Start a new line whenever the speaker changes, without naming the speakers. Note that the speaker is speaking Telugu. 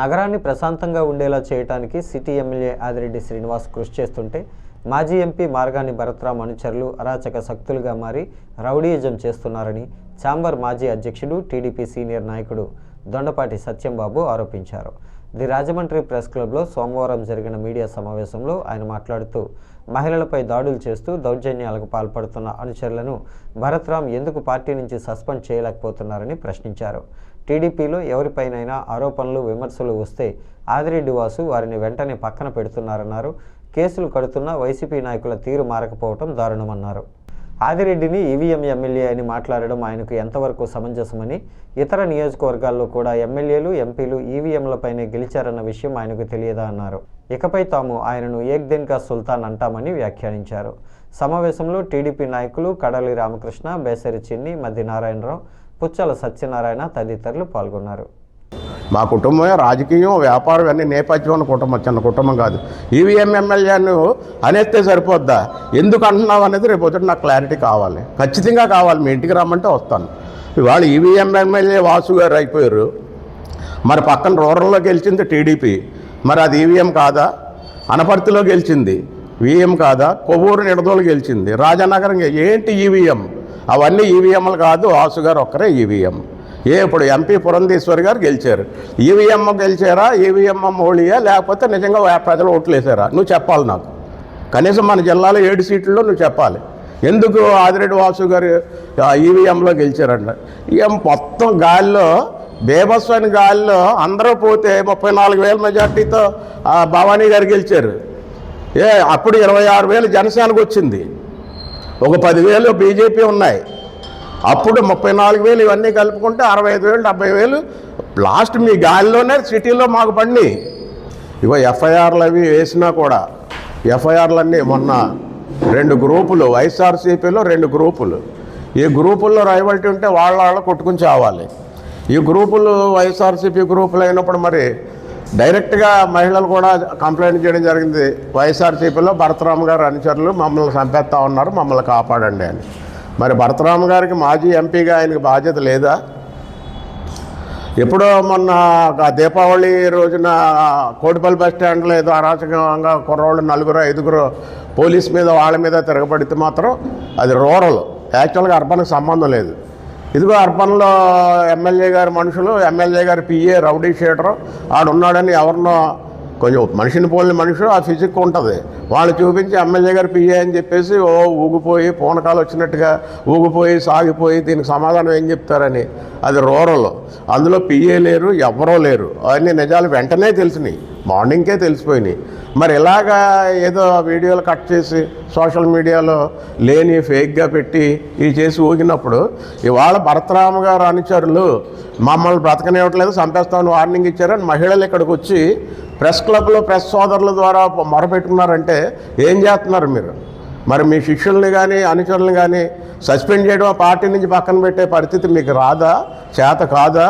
నగరాన్ని ప్రశాంతంగా ఉండేలా చేయడానికి సిటీ ఎమ్మెల్యే ఆదిరెడ్డి శ్రీనివాస్ కృషి చేస్తుంటే మాజీ ఎంపీ మార్గాని భరత్రామ్ అనుచరులు అరాచక శక్తులుగా మారి రౌడీయిజం చేస్తున్నారని ఛాంబర్ మాజీ అధ్యక్షుడు టీడీపీ సీనియర్ నాయకుడు దొండపాటి సత్యంబాబు ఆరోపించారు. ది రాజమండ్రి ప్రెస్ క్లబ్లో సోమవారం జరిగిన మీడియా సమావేశంలో ఆయన మాట్లాడుతూ మహిళలపై దాడులు చేస్తూ దౌర్జన్యాలకు పాల్పడుతున్న అనుచరులను భరత్రామ్ ఎందుకు పార్టీ నుంచి సస్పెండ్ చేయలేకపోతున్నారని ప్రశ్నించారు. టీడీపీలో ఎవరిపైనైనా ఆరోపణలు విమర్శలు వస్తే ఆదిరెడ్డి వాసు వారిని వెంటనే పక్కన పెడుతున్నారన్నారు. కేసులు కడుతున్న వైసీపీ నాయకుల తీరు మారకపోవటం దారుణమన్నారు. ఆదిరెడ్డిని ఈవీఎం ఎమ్మెల్యే అని మాట్లాడడం ఆయనకు ఎంతవరకు సమంజసమని ఇతర నియోజకవర్గాల్లో కూడా ఎమ్మెల్యేలు ఎంపీలు ఈవీఎంలపైనే గెలిచారన్న విషయం ఆయనకు తెలియదా అన్నారు. ఇకపై తాము ఆయనను ఏక్ కా సుల్తాన్ అంటామని వ్యాఖ్యానించారు. సమావేశంలో టీడీపీ నాయకులు కడలి రామకృష్ణ బేసరి చిన్ని మధ్య నారాయణరావు పుచ్చల సత్యనారాయణ తదితరులు పాల్గొన్నారు.
మా కుటుంబమే రాజకీయం వ్యాపారం అన్ని నేపథ్యం ఉన్న కుటుంబం చిన్న కుటుంబం కాదు. ఈవీఎం ఎమ్మెల్యేను అనేస్తే సరిపోద్దా? ఎందుకు అంటున్నావు అనేది రేపు పొద్దుట నాకు క్లారిటీ కావాలి. ఖచ్చితంగా కావాలి. మీ ఇంటికి రమ్మంటే వస్తాను. ఇవాళ ఈవీఎం ఎమ్మెల్యే వాసు గారు అయిపోయారు. మరి పక్కన రూరల్లో గెలిచింది టీడీపీ మరి అది ఈవీఎం కాదా? అనపర్తిలో గెలిచింది. వీఎం కాదా? కొవ్వూరు నిడదోలు గెలిచింది. రాజానగరం ఏంటి ఈవీఎం అవన్నీ ఈవీఎంలు కాదు. వాసు గారు ఒక్కరే ఈవీఎం ఏ ఇప్పుడు ఎంపీ పురంధీశ్వర్ గారు గెలిచారు. ఈవీఎం గెలిచారా? ఈవీఎం మోళియా? లేకపోతే నిజంగా ప్రజలు ఓట్లేసారా? నువ్వు చెప్పాలి నాకు. కనీసం మన జిల్లాలో ఏడు సీట్లలో నువ్వు చెప్పాలి. ఎందుకు ఆదిరెడ్డి వాసు గారు ఈవీఎంలో గెలిచారంట? ఇక మొత్తం గాలిలో బేబస్వని గాలిలో అందరూ పోతే ముప్పై నాలుగు వేల మెజార్టీతో భవానీ గారు గెలిచారు. ఏ అప్పుడు ఇరవై ఆరు వేలు జనసేనకు వచ్చింది. ఒక పదివేలు బీజేపీ ఉన్నాయి. అప్పుడు ముప్పై నాలుగు వేలు ఇవన్నీ కలుపుకుంటే అరవై ఐదు వేలు డెబ్బై వేలు. లాస్ట్ మీ గాలిలోనే సిటీలో మాకు పండి ఇగో ఎఫ్ఐఆర్లు అవి వేసినా కూడా ఎఫ్ఐఆర్లన్నీ మొన్న రెండు గ్రూపులు వైఎస్ఆర్సీపీలో రెండు గ్రూపులు. ఈ గ్రూపుల్లో రైవల్టీ ఉంటే వాళ్ళ వాళ్ళు కొట్టుకుని చావాలి. ఈ గ్రూపులు వైఎస్ఆర్సీపీ గ్రూపులు అయినప్పుడు మరి డైరెక్ట్గా మహిళలు కూడా కంప్లైంట్ చేయడం జరిగింది. వైఎస్ఆర్సీపీలో భరతరామ్ గారు అనుచరులు మమ్మల్ని చంపేస్తా ఉన్నారు మమ్మల్ని కాపాడండి అని. మరి భరతరామ్ గారికి మాజీ ఎంపీగా ఆయనకి బాధ్యత లేదా? ఎప్పుడో మొన్న దీపావళి రోజున కోటిపల్లి బస్ స్టాండ్లో ఏదో అరాచకంగా కుర్రోళ్ళు నలుగురు ఐదుగురు పోలీస్ మీద వాళ్ళ మీద తిరగబడితే మాత్రం అది రూరల్. యాక్చువల్గా అర్బన్కి సంబంధం లేదు. ఇదిగో అర్బన్లో ఎమ్మెల్యే గారి మనుషులు ఎమ్మెల్యే గారి పిఏ రౌడీ షీటరు ఆడున్నాడని ఎవరినో కొంచెం మనిషిని పోలిన మనుషులు ఆ ఫిజిక్ ఉంటుంది. వాళ్ళు చూపించి ఎమ్మెల్యే గారు పిఏ అని చెప్పేసి ఓ ఊగిపోయి పూనకాలు వచ్చినట్టుగా ఊగిపోయి సాగిపోయి దీనికి సమాధానం ఏం చెప్తారని. అది రూరల్. అందులో పిఏ లేరు ఎవరో లేరు. అవన్నీ నిజాలు వెంటనే తెలిసినాయి. మార్నింగ్కే తెలిసిపోయినాయి. మరి ఇలాగా ఏదో వీడియోలు కట్ చేసి సోషల్ మీడియాలో లేని ఫేక్గా పెట్టి ఇవి చేసి ఊగినప్పుడు ఇవాళ భరతరామ గారు అనుచరులు మమ్మల్ని బ్రతకనివ్వట్లేదు చంపేస్తామని వార్నింగ్ ఇచ్చారని మహిళలు ఇక్కడికి వచ్చి ప్రెస్ క్లబ్లో ప్రెస్ సోదరుల ద్వారా మొరపెట్టుకున్నారంటే ఏం చేస్తున్నారు మీరు? మరి మీ శిష్యుల్ని కానీ అనుచరులను కానీ సస్పెండ్ చేయడం ఆ పార్టీ నుంచి పక్కన పెట్టే పరిస్థితి మీకు రాదా? చేత కాదా?